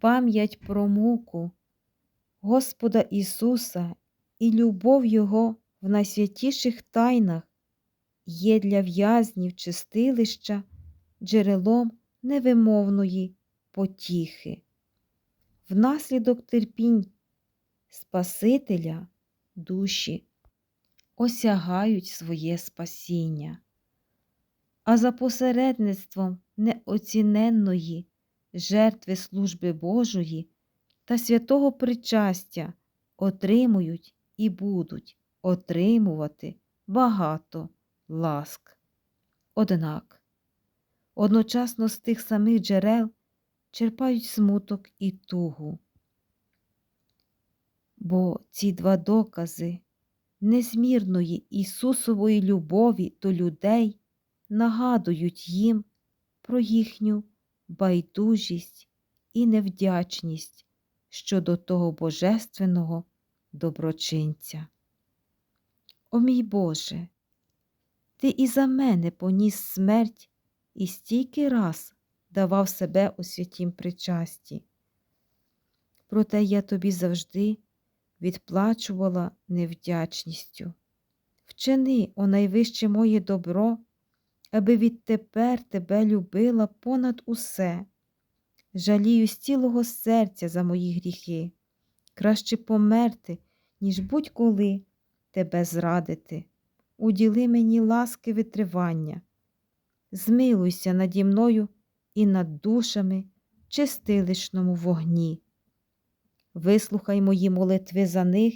пам'ять про муку Господа Ісуса і любов Його в найсвятіших тайнах є для в'язнів чистилища джерелом невимовної потіхи. Внаслідок терпінь Спасителя душі осягають своє спасіння, а за посередництвом неоціненної жертви служби Божої та святого причастя отримують і будуть отримувати багато ласк. Однак, одночасно з тих самих джерел черпають смуток і тугу. Бо ці два докази незмірної Ісусової любові до людей нагадують їм про їхню байдужість і невдячність щодо того божественного доброчинця. О мій Боже, Ти і за мене поніс смерть і стільки раз давав себе у святім причасті. Проте я тобі завжди відплачувала невдячністю. Вчини, о найвище моє добро, аби відтепер тебе любила понад усе. Жалію з цілого серця за мої гріхи. Краще померти, ніж будь-коли тебе зрадити. Уділи мені ласки витривання. Змилуйся наді мною і над душами в чистилищному вогні. Вислухай мої молитви за них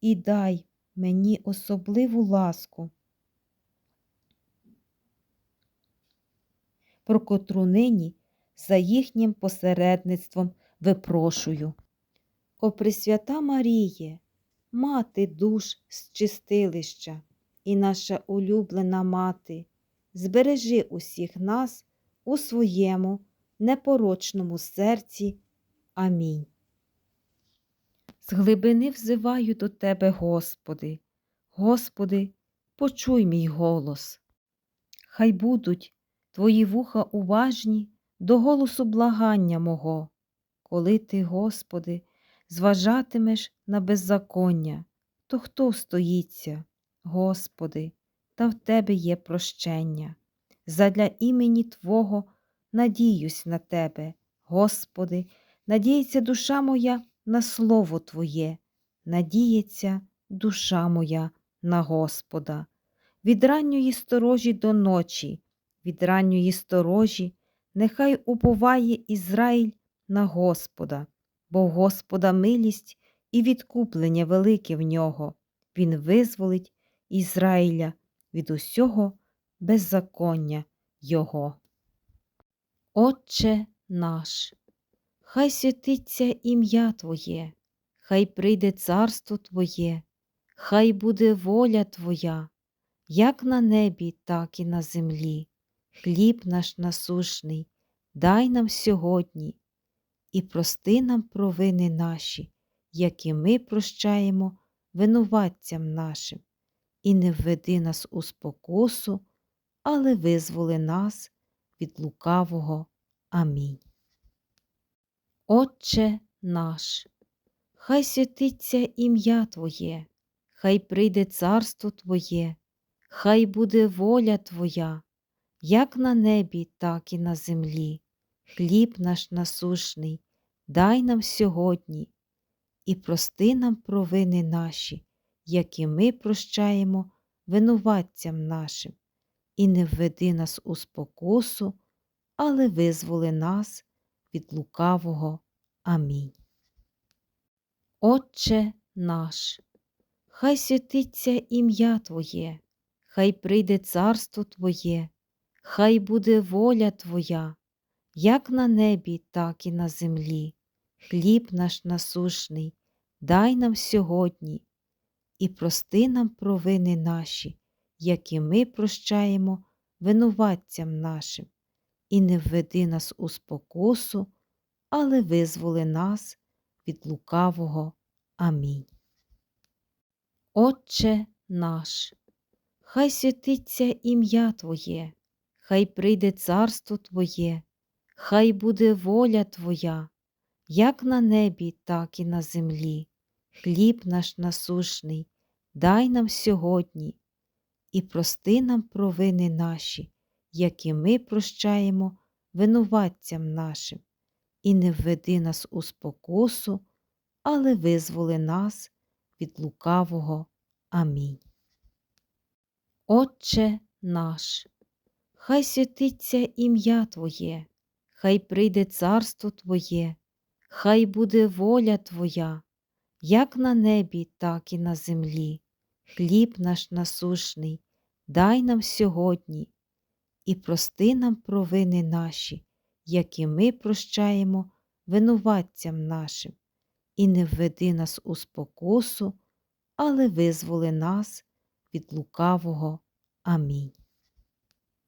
і дай мені особливу ласку, про котру нині за їхнім посередництвом випрошую. О Пресвята Маріє, мати душ з чистилища і наша улюблена мати, збережи усіх нас у своєму непорочному серці. Амінь. З глибини взиваю до Тебе, Господи, Господи, почуй мій голос. Хай будуть Твої вуха уважні до голосу благання мого, коли Ти, Господи, зважатимеш на беззаконня, то хто стоїться, Господи, та в Тебе є прощення. Задля імені Твого надіюсь на Тебе, Господи, надіється душа моя на Слово Твоє, надіється душа моя на Господа. Від ранньої сторожі до ночі, від ранньої сторожі, нехай уповає Ізраїль на Господа, бо в Господа милість і відкуплення велике в нього. Він визволить Ізраїля від усього беззаконня Його. Отче наш, хай святиться ім'я Твоє, хай прийде царство Твоє, хай буде воля Твоя, як на небі, так і на землі. Хліб наш насушний, дай нам сьогодні і прости нам провини наші, які ми прощаємо винуватцям нашим, і не введи нас у спокусу, але визволи нас від лукавого. Амінь. Отче наш, хай святиться ім'я Твоє, хай прийде царство Твоє, хай буде воля Твоя, як на небі, так і на землі. Хліб наш насушний, дай нам сьогодні і прости нам провини наші, які ми прощаємо винуватцям нашим, і не введи нас у спокусу, але визволи нас від лукавого. Амінь. Отче наш, хай святиться ім'я Твоє, хай прийде царство Твоє, хай буде воля Твоя, як на небі, так і на землі. Хліб наш насушний, дай нам сьогодні і прости нам провини наші, які ми прощаємо винуватцям нашим, і не введи нас у спокусу, але визволи нас від лукавого. Амінь. Отче наш, хай святиться ім'я Твоє, хай прийде царство Твоє, хай буде воля Твоя, як на небі, так і на землі. Хліб наш насушний, дай нам сьогодні і прости нам провини наші, які ми прощаємо винуватцям нашим, і не введи нас у спокусу, але визволи нас від лукавого. Амінь. Отче наш, хай святиться ім'я Твоє, хай прийде царство Твоє, хай буде воля Твоя, як на небі, так і на землі. Хліб наш насушний, дай нам сьогодні і прости нам провини наші, які ми прощаємо винуватцям нашим, і не введи нас у спокусу, але визволи нас від лукавого. Амінь.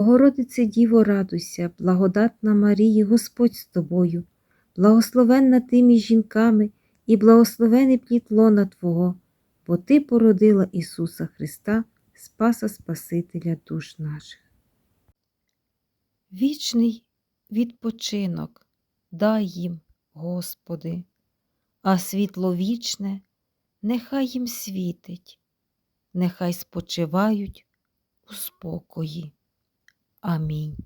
Богородице Діво, радуйся, благодатна Марії, Господь з тобою, благословенна ти між жінками і благословений плід лона Твого, бо Ти породила Ісуса Христа, Спаса Спасителя душ наших. Вічний відпочинок дай їм, Господи, а світло вічне нехай їм світить, нехай спочивають у спокої. Амінь.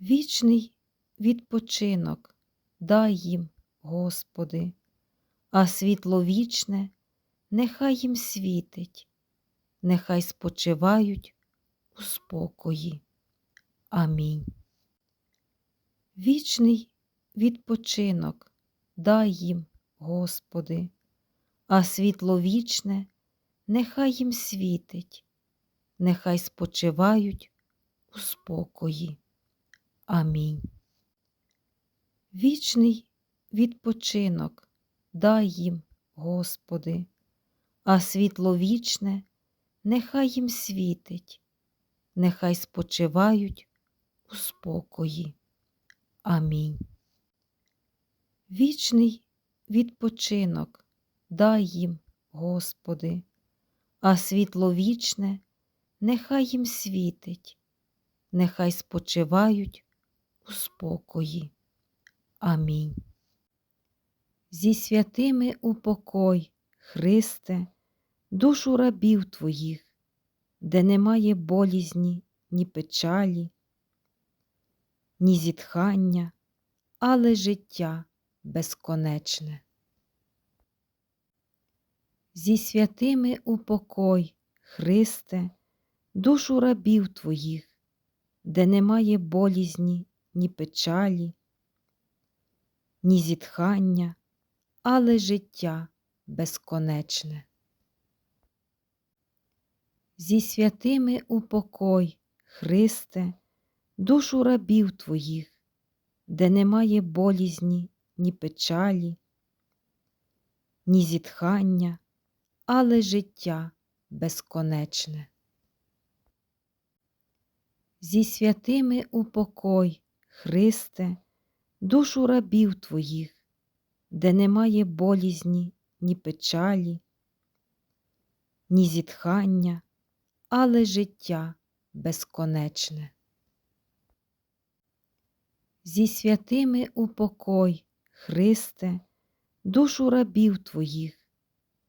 Вічний відпочинок дай їм, Господи, а світло вічне нехай їм світить, нехай спочивають у спокої. Амінь. Вічний відпочинок дай їм, Господи, а світло вічне нехай їм світить, нехай спочивають у спокої. Амінь. Вічний відпочинок дай їм, Господи, а світло вічне нехай їм світить, нехай спочивають у спокої. Амінь. Вічний відпочинок дай їм, Господи, а світло вічне нехай їм світить, нехай спочивають у спокої. Амінь. Зі святими упокой, Христе, душу рабів Твоїх, де немає болізні, ні печалі, ні зітхання, але життя безконечне. Зі святими упокой, Христе, душу рабів Твоїх, де немає болізні, ні печалі, ні зітхання, але життя безконечне. Зі святими упокой, Христе, душу рабів Твоїх, де немає болізні, ні печалі, ні зітхання, але життя безконечне. Зі святими упокой, Христе, душу рабів Твоїх, де немає болізні, ні печалі, ні зітхання, але життя безконечне. Зі святими упокой, Христе, душу рабів Твоїх,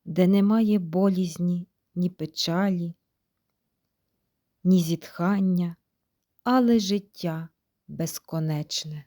де немає болізні, ні печалі, ні зітхання, але життя безконечне.